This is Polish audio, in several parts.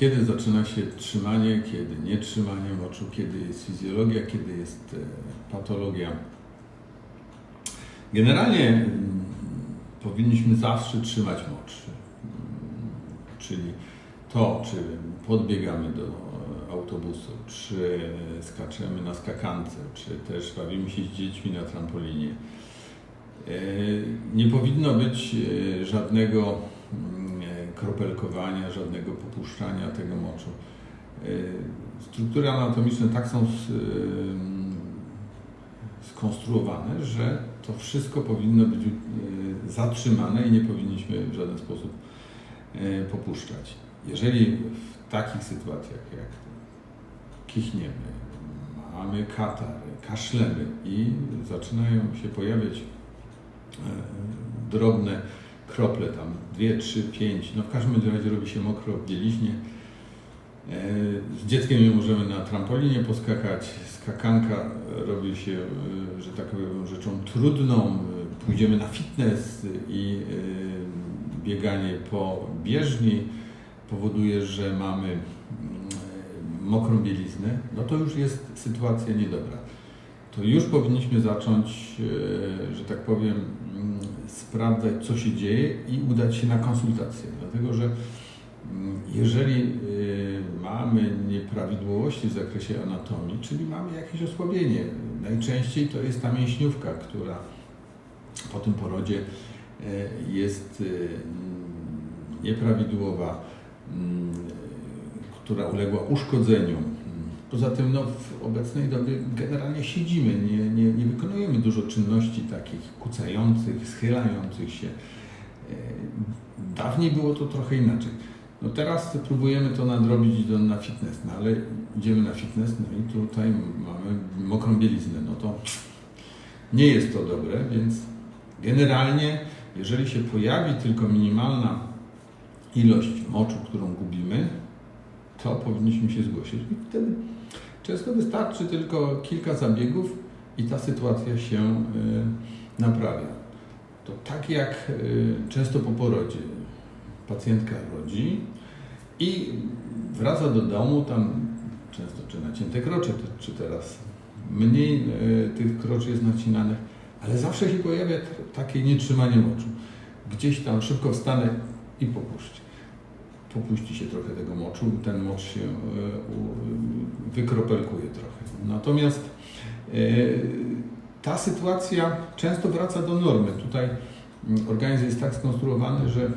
kiedy zaczyna się trzymanie, kiedy nie trzymanie moczu, kiedy jest fizjologia, kiedy jest e, patologia. Generalnie mm, powinniśmy zawsze trzymać mocz. Mm, Czyli to, czy podbiegamy do e, autobusu, czy skaczemy na skakance, czy też bawimy się z dziećmi na trampolinie. E, Nie powinno być e, żadnego mm, e, kropelkowania, żadnego popuszczania tego moczu. E, Struktury anatomiczne tak są skonstruowane, że to wszystko powinno być e, zatrzymane i nie powinniśmy w żaden sposób e, popuszczać. Jeżeli w takich sytuacjach jak kichniemy, mamy katar, kaszlemy i zaczynają się pojawiać drobne krople, tam 2, 3, 5, no w każdym razie robi się mokro w bieliźnie. E, Z dzieckiem nie możemy na trampolinie poskakać, skakanka robi się, e, że tak powiem, rzeczą trudną. Pójdziemy na fitness i e, bieganie po bieżni powoduje, że mamy mm, mokrą bieliznę, no to już jest sytuacja niedobra. To już powinniśmy zacząć, że tak powiem, sprawdzać, co się dzieje i udać się na konsultację. Dlatego, że mm, jeżeli e, mamy nieprawidłowości w zakresie anatomii, czyli mamy jakieś osłabienie, najczęściej to jest ta mięśniówka, która po tym porodzie e, jest e, nieprawidłowa, mm, która uległa uszkodzeniu. Poza tym no, w obecnej dobie generalnie siedzimy, nie, nie, nie wykonujemy dużo czynności takich kucających, schylających się. E, Dawniej było to trochę inaczej. No teraz próbujemy to nadrobić do, na fitness, no ale idziemy na fitness, no i tutaj mamy mokrą bieliznę, no to nie jest to dobre, więc generalnie jeżeli się pojawi tylko minimalna ilość moczu, którą gubimy, to powinniśmy się zgłosić. I wtedy często wystarczy tylko kilka zabiegów i ta sytuacja się y, naprawia. To tak jak y, często po porodzie pacjentka rodzi i wraca do domu, tam często czy nacięte krocze, czy teraz mniej y, tych kroczy jest nacinanych, ale zawsze się pojawia takie nietrzymanie moczu. Gdzieś tam szybko wstanę i popuszczę popuści się trochę tego moczu, ten mocz się e, u- wykropelkuje trochę. Natomiast e, ta sytuacja często wraca do normy. Tutaj mm, organizm jest tak skonstruowany, że e,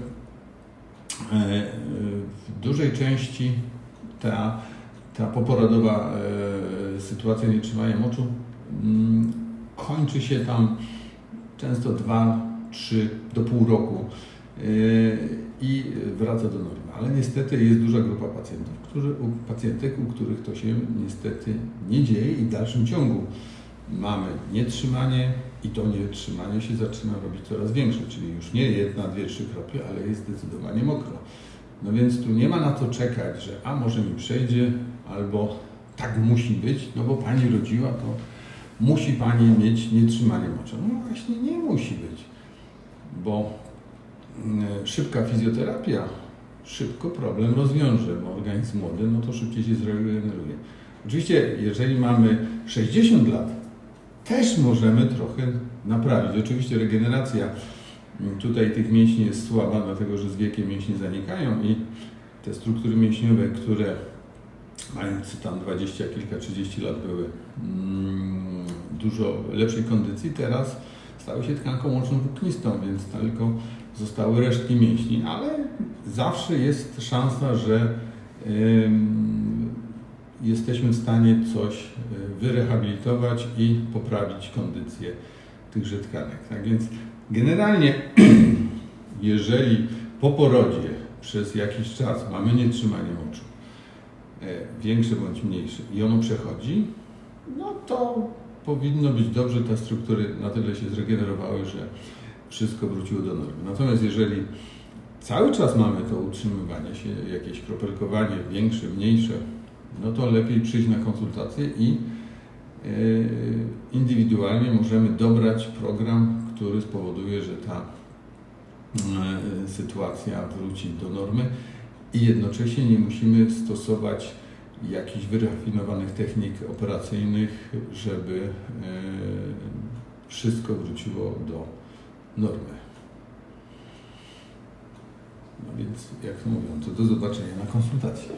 w dużej części ta, ta poporodowa sytuacja nietrzymania moczu mm, kończy się tam często 2, 3 do pół roku i wraca do normy. Ale niestety jest duża grupa pacjentów, którzy, pacjentek, u których to się niestety nie dzieje i w dalszym ciągu mamy nietrzymanie i to nietrzymanie się zaczyna robić coraz większe, czyli już nie jedna, dwie, trzy krople, ale jest zdecydowanie mokro. No więc tu nie ma na to czekać, że a może mi przejdzie, albo tak musi być, no bo pani rodziła, to musi pani mieć nietrzymanie moczu. No właśnie nie musi być, bo szybka fizjoterapia szybko problem rozwiąże, bo organizm młody, no to szybciej się zregeneruje. Oczywiście, jeżeli mamy 60 lat, też możemy trochę naprawić. Oczywiście regeneracja mm, tutaj tych mięśni jest słaba, dlatego że z wiekiem mięśnie zanikają i te struktury mięśniowe, które mając tam 20 kilka, 30 lat były mm, dużo lepszej kondycji, teraz stały się tkanką łączną włóknistą, więc tylko zostały resztki mięśni, ale zawsze jest szansa, że jesteśmy w stanie coś y, wyrehabilitować i poprawić kondycję tychże tkanek. Tak więc generalnie, jeżeli po porodzie przez jakiś czas mamy nietrzymanie moczu, e, większe bądź mniejsze, i ono przechodzi, no to powinno być dobrze, te struktury na tyle się zregenerowały, że wszystko wróciło do normy. Natomiast jeżeli cały czas mamy to utrzymywanie się, jakieś kropelkowanie większe, mniejsze, no to lepiej przyjść na konsultację i e, indywidualnie możemy dobrać program, który spowoduje, że ta e, sytuacja wróci do normy i jednocześnie nie musimy stosować jakichś wyrafinowanych technik operacyjnych, żeby e, wszystko wróciło do normy. No więc, jak mówią, to do zobaczenia na konsultacji.